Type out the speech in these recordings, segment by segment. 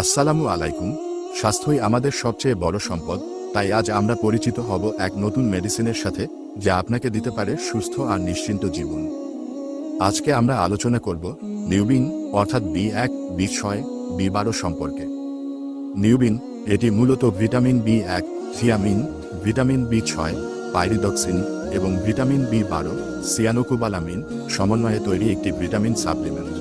আসসালামু আলাইকুম। স্বাস্থ্যই আমাদের সবচেয়ে বড় সম্পদ, তাই আজ আমরা পরিচিত হব এক নতুন মেডিসিনের সাথে, যা আপনাকে দিতে পারে সুস্থ আর নিশ্চিন্ত জীবন। আজকে আমরা আলোচনা করব নিউবিন, অর্থাৎ বি এক, বি ছয়, বি বারো সম্পর্কে। নিউবিন, এটি মূলত ভিটামিন বি এক থিয়ামিন ভিটামিন বি ছয়, পাইরিডক্সিন এবং ভিটামিন বি বারো, সিয়ানোকুবালামিন সমন্বয়ে তৈরি একটি ভিটামিন সাপ্লিমেন্ট।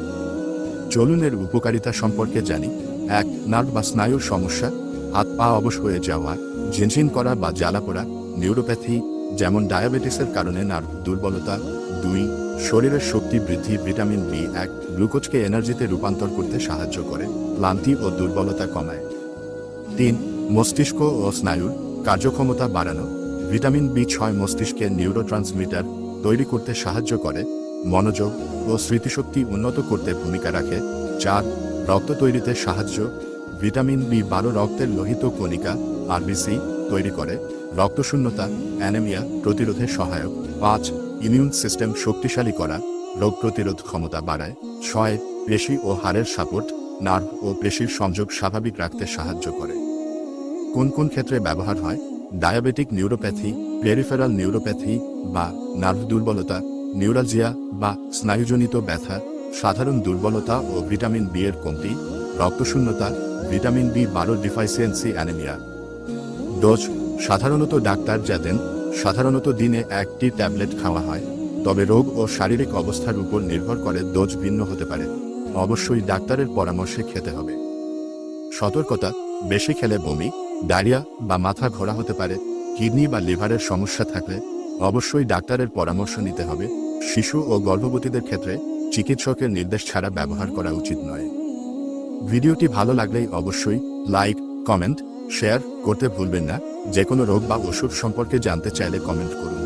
চলুন এর উপকারিতা সম্পর্কে জানি। এক নার্ভ বা স্নায়ুর সমস্যা, হাত পা অবশ হয়ে যাওয়া, ঝিনঝিন করা বা জ্বালা পোড়া, নিউরোপ্যাথি, যেমন ডায়াবেটিসের কারণে নার্ভ দুর্বলতা, দুই, শরীরের শক্তি বৃদ্ধি, ভিটামিন বি, এক, গ্লুকোজকে এনার্জিতে রূপান্তর করতে সাহায্য করে, ক্লান্তি ও দুর্বলতা কমায়। তিন, মস্তিষ্ক ও স্নায়ুর কার্যক্ষমতা বাড়ানো, ভিটামিন বি ছয় মস্তিষ্কে নিউরোট্রান্সমিটার তৈরি করতে সাহায্য করে, মনোযোগ ও স্মৃতিশক্তি উন্নত করতে ভূমিকা রাখে। চার রক্ত তৈরিতে সাহায্য, ভিটামিন বি বারো রক্তের লোহিত কণিকা আরবিসি তৈরি করে, রক্তশূন্যতা, অ্যানেমিয়া প্রতিরোধে সহায়ক। পাঁচ, ইমিউন সিস্টেম শক্তিশালী করা, রোগ প্রতিরোধ ক্ষমতা বাড়ায়। ছয়, পেশি ও হাড়ের সাপোর্ট, নার্ভ ও পেশির সংযোগ স্বাভাবিক রাখতে সাহায্য করে। কোন কোন ক্ষেত্রে ব্যবহার হয়? ডায়াবেটিক নিউরোপ্যাথি, পেরিফেরাল নিউরোপ্যাথি বা নার্ভ দুর্বলতা, নিউরালজিয়া বা স্নায়ুজনিত ব্যথা সাধারণ দুর্বলতা ও ভিটামিন বি এর কমতি, রক্তশূন্যতা, ভিটামিন বি বারো ডিফাইসিয়েন্সি অ্যানিমিয়া। ডোজ, সাধারণত ডাক্তার যা দেন, সাধারণত দিনে একটি ট্যাবলেট খাওয়া হয়, তবে রোগ ও শারীরিক অবস্থার উপর নির্ভর করে ডোজ ভিন্ন হতে পারে। অবশ্যই ডাক্তারের পরামর্শে খেতে হবে। সতর্কতা, বেশি খেলে বমি, ডায়রিয়া বা মাথা ঘোরা হতে পারে, কিডনি বা লিভারের সমস্যা থাকলে অবশ্যই ডাক্তারের পরামর্শ নিতে হবে। শিশু ও গর্ভবতীদের ক্ষেত্রে চিকিৎসকের নির্দেশ ছাড়া ব্যবহার করা উচিত নয়। ভিডিওটি ভালো লাগলেই অবশ্যই লাইক, কমেন্ট, শেয়ার করতে ভুলবেন না। যে কোনো রোগ বা ওষুধ সম্পর্কে জানতে চাইলে কমেন্ট করুন।